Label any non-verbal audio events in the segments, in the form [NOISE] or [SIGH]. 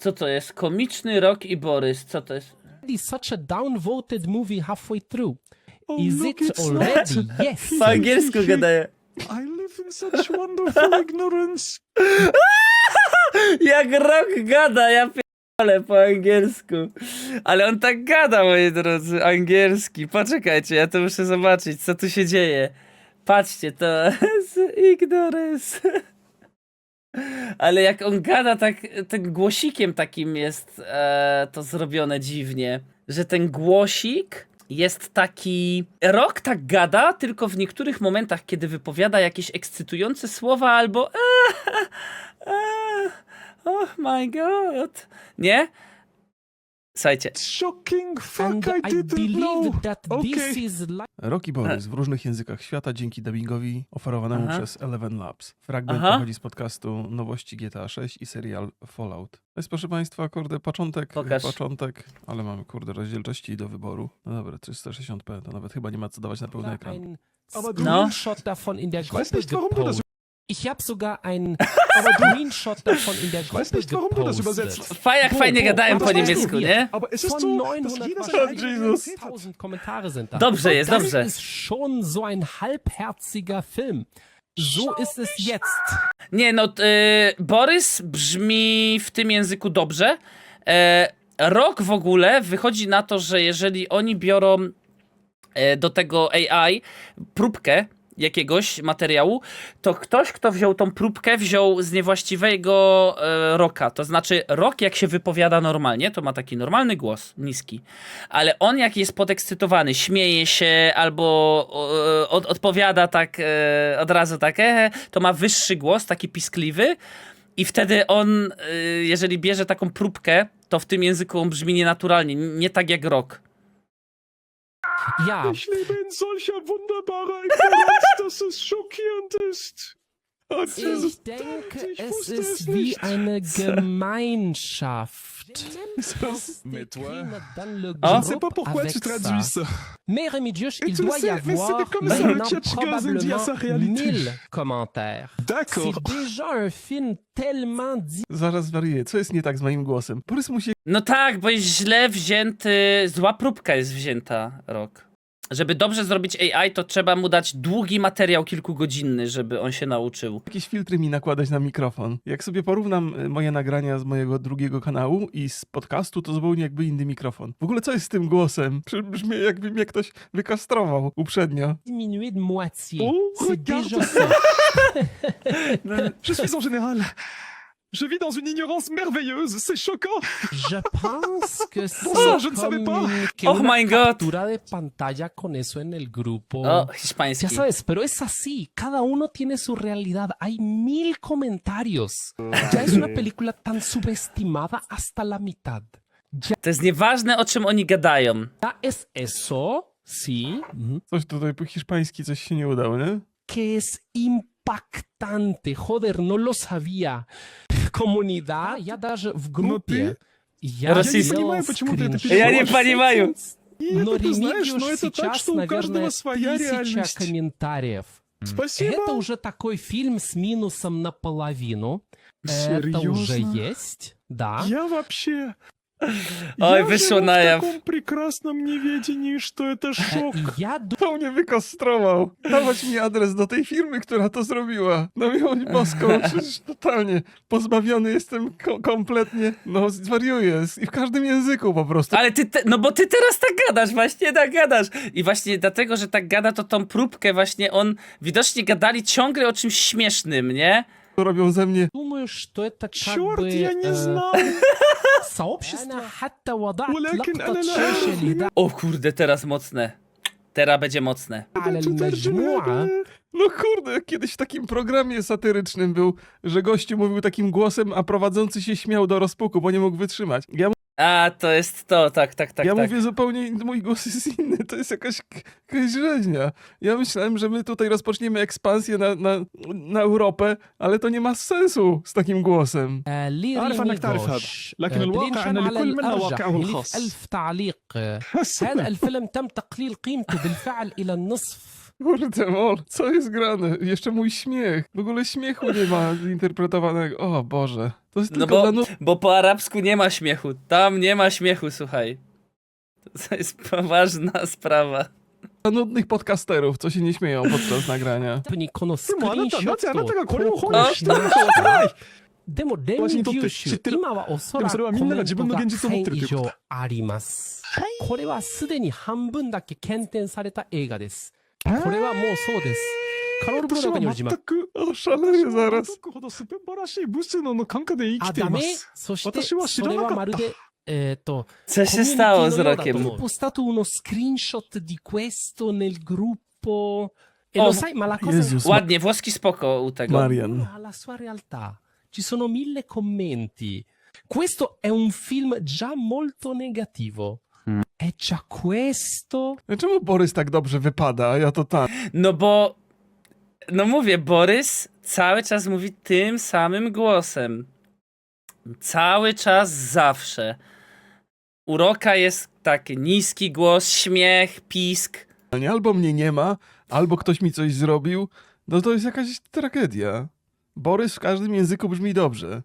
Co to jest? Komiczny Rok i Borys. Co to jest? already such a downvoted movie halfway through? Oh, Is look, it it's already? not. [LAUGHS] Yes. Po angielsku gadaje. I live in such wonderful [LAUGHS] ignorance. [LAUGHS] Jak Rok gada, ja pierdolę po angielsku. Ale on tak gada, moi drodzy, angielski. Poczekajcie, ja to muszę zobaczyć, co tu się dzieje. Patrzcie, to jest ignorance. Ale jak on gada tak, tym głosikiem takim jest e, to zrobione dziwnie, że ten głosik jest taki... Rok tak gada, tylko w niektórych momentach, kiedy wypowiada jakieś ekscytujące słowa albo Oh my god. Nie? Słuchajcie. Shocking fuck, And I I didn't know. believe that this Okay. is like Rocky Borys w różnych językach świata dzięki dubbingowi oferowanemu Aha. przez Eleven Labs. Fragment Aha. pochodzi z podcastu Nowości GTA 6 i serial Fallout. To jest, proszę Państwa, kurde, początek, Pokaż. początek, ale mamy, kurde, rozdzielczości do wyboru. No dobra, 360p, to nawet chyba nie ma co dawać na pełny ekran. No. Screenshot davon in der Gruppe gepostet. Ich habe sogar ein [LAUGHS] Screenshot davon in der Ich weiß Gruppe nicht, warum du das gepostet. übersetzt. Fa jak Bo, fajnie aber po niemiecku, nie? Aber es ist Von so, dass 900 jeder sein eigenes Jesus. 1000 Kommentare sind da. Dobrze jest, das dobrze. ist schon so ein halbherziger Film. So ist es jetzt. Nie, no, y, Borys brzmi w tym języku dobrze. E, rok w ogóle wychodzi na to, że jeżeli oni biorą e, do tego AI próbkę jakiegoś materiału, to ktoś, kto wziął tą próbkę, wziął z niewłaściwego e, roka. To znaczy, rok jak się wypowiada normalnie, to ma taki normalny głos, niski. Ale on jak jest podekscytowany, śmieje się albo e, od, odpowiada tak e, od razu tak, e, to ma wyższy głos, taki piskliwy. I wtedy on, e, jeżeli bierze taką próbkę, to w tym języku on brzmi nienaturalnie, nie tak jak rok. Ja, Ich lebe in solcher wunderbarer Ignoranz, [LAUGHS] dass es schockierend ist. Jesus. ich denke, ich es ist es wie eine [LAUGHS] Gemeinschaft. Mais toi... Je Ah. ne sais pas pourquoi tu traduis ça. Mais Rémi Dioche, Et il doit y sais, mais avoir comme maintenant sa probablement réalité. 1000 commentaires. D'accord. C'est déjà un film tellement dit. Zaraz wariuję, co jest nie tak z moim głosem? Borys musi No tak, bo jest źle wzięty, zła próbka jest wzięta, rok. Żeby dobrze zrobić AI, to trzeba mu dać długi materiał kilkugodzinny, żeby on się nauczył. jakieś filtry mi nakładać na mikrofon. Jak sobie porównam y, moje nagrania z mojego drugiego kanału i z podcastu, to zupełnie jakby inny mikrofon. W ogóle co jest z tym głosem? Brzmi jakby mnie ktoś wykastrował uprzednio. diminué de moitié. Oh, regarde ça. ça. Je suis en général. Je vis dans une ignorance merveilleuse, c'est choquant. Je pense que [LAUGHS] c'est ça, je ne savais pas. que Oh una my God. captura de pantalla con eso en el grupo. O, Ya hiszpański. sabes, pero es así. Cada uno tiene su realidad. Hay mil comentarios. Ya es una película tan subestimada hasta la mitad. To jest nieważne, o czym oni gadają. Ya es eso, sí, Coś tutaj po hiszpański coś się nie udało, nie? que es impactante. Joder, no lo sabía. Comunidad, ya даже в группе. Я Я не понимаю, почему ты это скриншот Я не понимаю. И Но это, ты знаешь, но это так, сейчас, что у каждого наверное, своя реальность. комментариев. Спасибо. Это уже такой фильм с минусом наполовину. Это уже Серьезно? есть, да. Я вообще... Ой, я вышло живу в наяву. таком прекрасном неведении, что это Э, шок. Я ду- To [LAUGHS] mnie wykastrował. Dawać mi adres do tej firmy, która to zrobiła. No miłość boską, [LAUGHS] przecież totalnie pozbawiony jestem ko- kompletnie. No zwariuję. I w każdym języku po prostu. Ale ty, te, no bo ty teraz tak gadasz, właśnie tak gadasz. I właśnie dlatego, że tak gada, to tą próbkę właśnie on, widocznie gadali ciągle o czymś śmiesznym, nie? Robią ze mnie думаю, что это как Черт, бы я не э, знал. сообщество. أنا حتى وضعت ولكن لقطة أنا لا شاشة أعرف لده O kurde, [LAUGHS] teraz mocne. Teraz będzie mocne. على تترجم المجموعة هذا. No kurde, kiedyś w takim programie satyrycznym był, że gościu mówił takim głosem, a prowadzący się śmiał do rozpuku, bo nie mógł wytrzymać. Ja, A, to jest to, tak, tak, tak, ja tak. mówię zupełnie, in- mój głos jest inny, to jest jakaś, jakaś rzeźnia. Ja myślałem, że my tutaj rozpoczniemy ekspansję na, na, na Europę, ale to nie ma sensu z takim głosem. آه، لي أعرف ريمي أنك تعرف هذا، غوش. لكن آه، الواقع بلينشان أن على لكل منا الأرجح واقعه يليك الخاص. ألف تعليق آه، هذا الفيلم تم تقليل قيمته بالفعل إلى النصف Kurde mol, co jest grane? Jeszcze mój śmiech. W ogóle śmiechu nie ma zinterpretowanego. O Boże. To jest No tylko bo, dla nu- bo po arabsku nie ma śmiechu. Tam nie ma śmiechu, słuchaj. To jest poważna sprawa. dla nudnych podcasterów, co się nie śmieją podczas nagrania. にこのスでもあなたクリーンショなぜあなットをたがこれを投本稿しなにしてるのかわからないでもレミ私にとって牛知ってる今はおそでもらくコそれはみんながメントが自分の現実を持ってる1000以ということ上ありますこれはすでに半分だけ検定された映画です これはもうそうですカロル・ブロ私はダクによる字全幕く Oszaleję 私は zaraz. 驚くほど素晴らしいブスのの感覚で生あきていダメますそして私は知それらなかったはまるでえっ、と Co się stało z Rokiem? Ho postato uno screenshot di questo nel gruppo e lo Oh, sai ma la cosa Jezus Ładnie, włoski spoko u tego. Marian. alla sua realtà. Ci sono mille commenti. Questo è un film già molto negativo. È già questo? Czemu Borys tak dobrze wypada, a ja to tam? No bo, no mówię, Borys cały czas mówi tym samym głosem. Cały czas, zawsze. Uroka jest taki niski głos, śmiech, pisk. Nie, Albo mnie nie ma, albo ktoś mi coś zrobił. No to jest jakaś tragedia. Borys w każdym języku brzmi dobrze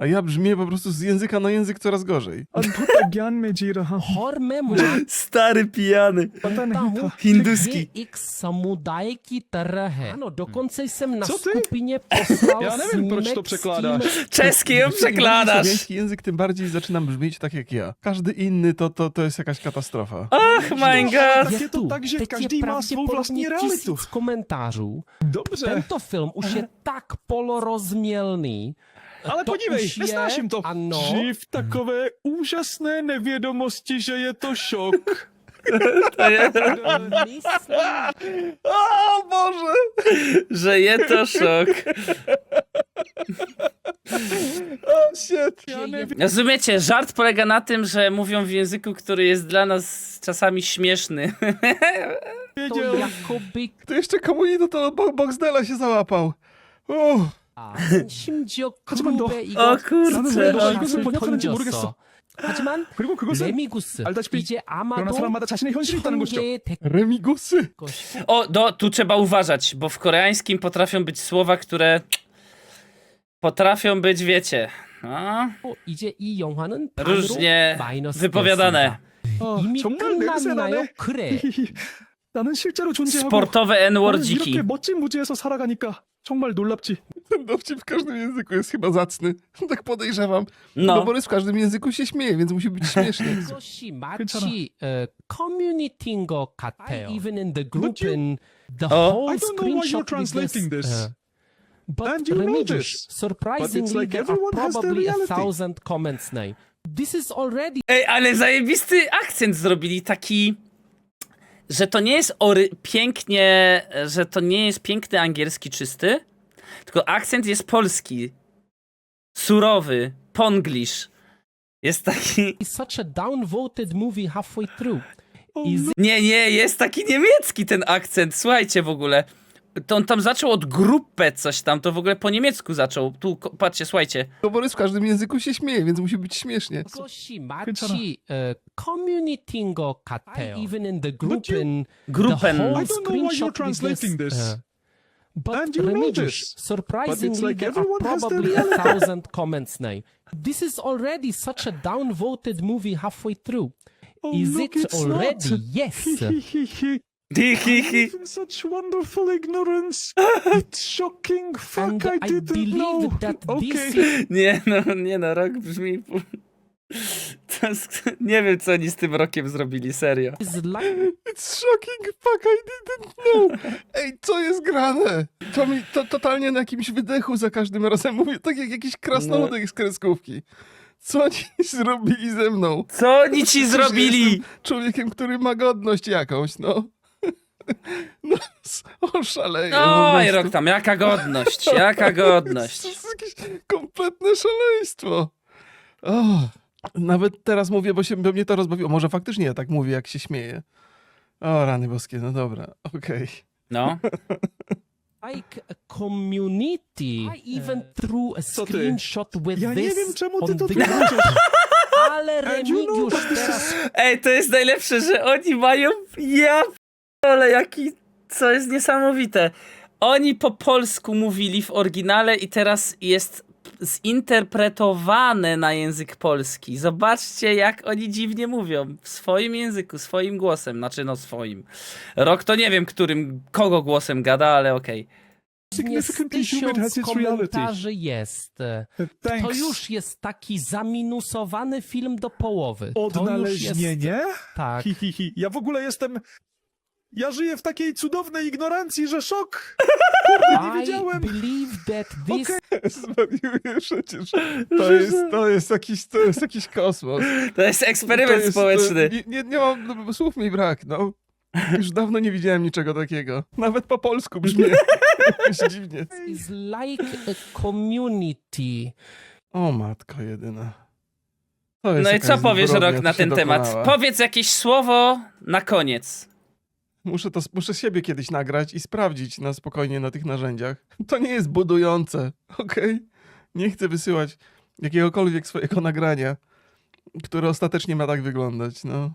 A ja brzmię po prostu z języka na język coraz gorzej. अद्भुत ज्ञान में जी रहा हूँ और मैं मुझे Stary pijany. पता नहीं था Hinduski. ये एक समुदाय की तरह है ano, dokonce jsem na Co ty? skupině poslal Já nevím, proč to snímek s překládáš. tím- Czeski ją Im przekladasz. słowiański język tym bardziej zaczynam brzmieć tak jak ja. Każdy inny to, to, to jest jakaś katastrofa. Och my god. Tak je to tu. tak, že Teď každý je má svou vlastní pravděpodobně realitu. tisíc komentářů. Dobře, Tento film už je tak polorozmělný. ale to podívej, už je, nesnáším to. ano. Žijí v takové úžasné nevědomosti, že je to šok. [LAUGHS] Myslím, [LAUGHS] O Boże! Że je to szok. O shit! Nevím. Rozumiecie, żart polega na tym, że mówią w języku, który jest dla nas czasami śmieszny. to jakoby To jeszcze komunito to Bo- Boxdela się załapał. Uff. 심지어 [LAUGHS] 하지만 너- 그룹에 이거 어, kurczę. 나는 왜 샷을 이것을 번역하는지. 모르겠어. 하지만 그리고 그것은 레미구스 알다시피 이제 그러나 아마도 사람마다 자신의 현실이 있다는 천 것이죠. 것이고 O, no, tu trzeba uważać, bo w koreańskim potrafią być słowa, które potrafią być, wiecie, no, 이제 이 영화는 반으로 różnie 마이너스 wypowiadane. 어, 이미 정말 끝났나요? 냄새나네. 그래. [LAUGHS] 나는 실제로 존재하고 Sportowe 나는 N-wordziki. 이렇게 멋진 무지에서 살아가니까 정말 놀랍지. Ten dowcip w każdym języku jest chyba zacny. [LAUGHS] Tak podejrzewam. No. No. W każdym języku się śmieje, więc musi być [LAUGHS] śmieszny. 少し待ち、えー、コミュニティングを買ってよ。I even in the group in the oh. whole I don't know why you're screenshot with translating this. Uh, but And you know surprisingly, like there are everyone has probably a thousand comments now. This is already Ej, ale zajebisty akcent zrobili taki, że to nie jest ory- pięknie, że to nie jest piękny angielski czysty, tylko akcent jest polski. Surowy. Ponglish. Jest taki... [LAUGHS] It's such a downvoted movie halfway through. Oh is... No. Nie, nie, jest taki niemiecki ten akcent. Słuchajcie w ogóle. To on tam zaczął od grupę coś tam, to w ogóle po niemiecku zaczął. Tu, patrzcie, słuchajcie. No Borys w każdym języku się śmieje, więc musi być śmiesznie. Goshi machi e, community go kateo. Even in the group in Gruppen. the whole I don't know why you're translating this. E, but And you know this. surprisingly, But it's like there are probably a [LAUGHS] thousand comments now. This is already such a downvoted movie halfway through. Oh, is look, it it's already? not. Yes. [LAUGHS] In such wonderful ignorance. [LAUGHS] It's shocking. Fuck, And I I didn't believe know. that okay. this is Nie no, nie no, rok brzmi... To jest, nie wiem, co oni z tym rokiem zrobili, serio. like It's shocking, fuck, I didn't know. Ej, co jest grane? To mi to totalnie na jakimś wydechu za każdym razem mówię, tak jak jakiś krasnoludek z kreskówki. Co oni [LAUGHS] zrobili ze mną? Co oni ci Przecież zrobili? jestem Człowiekiem, który ma godność jakąś, no. [LAUGHS] No, s- oszaleję po Oj, prostu. rok tam, jaka godność, jaka [LAUGHS] To godność. jest jakieś kompletne szaleństwo. O, nawet teraz mówię, bo, się, bo mnie to rozbawiło. Może faktycznie ja tak mówię, jak się śmieję. O, rany boskie, no dobra, okej. No. [LAUGHS] like a community. I even threw a Co ty? screenshot with Ja nie this wiem, czemu on ty to the- tłumaczysz. [LAUGHS] Ale And you know Remigiusz that this teraz Ej, to jest najlepsze, że oni mają... Ja ale jaki co jest niesamowite. Oni po polsku mówili w oryginale i teraz jest zinterpretowane na język polski. Zobaczcie, jak oni dziwnie mówią. W swoim języku, swoim głosem. Znaczy, no swoim. Rok to nie wiem, którym, kogo głosem gada, ale okej. Significantly human has its reality. komentarzy jest. To Thanks. już jest taki zaminusowany film do połowy. To już jest... Odnaleźnienie? Tak. Hi, hi, hi. Ja w ogóle jestem... Ja żyję w takiej cudownej ignorancji, że szok! [LAUGHS] Kurde, [LAUGHS] nie I wiedziałem! believe that this [LAUGHS] Zwariuję przecież. [LAUGHS] To jest, to jest, jakiś, to jest jakiś kosmos. To jest eksperyment To jest- społeczny. To, nie, nie, nie mam, no, słów mi brak, no. Już dawno nie widziałem niczego takiego. Nawet po polsku brzmi jakoś dziwnie. is like a community. O matko jedyna. To jest No i co powiesz, Rok, na ten temat? dokonała. Powiedz jakieś słowo na koniec. Muszę, to, muszę siebie kiedyś nagrać i sprawdzić na spokojnie na tych narzędziach. [LAUGHS] To nie jest budujące, [LAUGHS] okej? Nie chcę wysyłać jakiegokolwiek swojego nagrania, które ostatecznie ma tak wyglądać, no.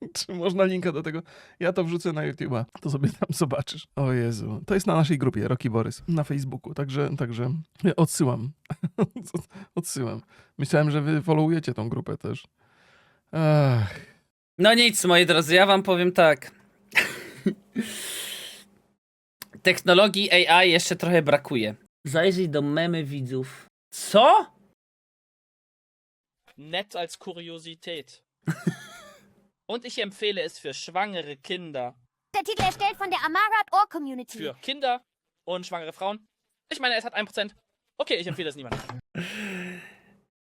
[LAUGHS] Czy można linka do tego? Ja to wrzucę na YouTube'a, to sobie tam zobaczysz. O Jezu. To jest na naszej grupie Roki Borys na Facebooku, także, także odsyłam. odsyłam. Myślałem, że wy followujecie tą grupę też. Ach. No nic, moi drodzy, ja wam powiem tak. Technologii AI jeszcze trochę brakuje. Zajrzyj do memy widzów. Co? Nett als Kuriosität. [LAUGHS] Und ich empfehle es für schwangere Kinder. Der Titel erstellt von der Amarat Ohr Community. Für Kinder und schwangere Frauen. Ich meine, es hat 1%. Okay, ich empfehle es niemandem. [LAUGHS]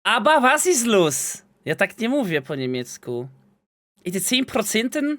Aber was ist los? Ja tak nie mówię po niemiecku. I te 10%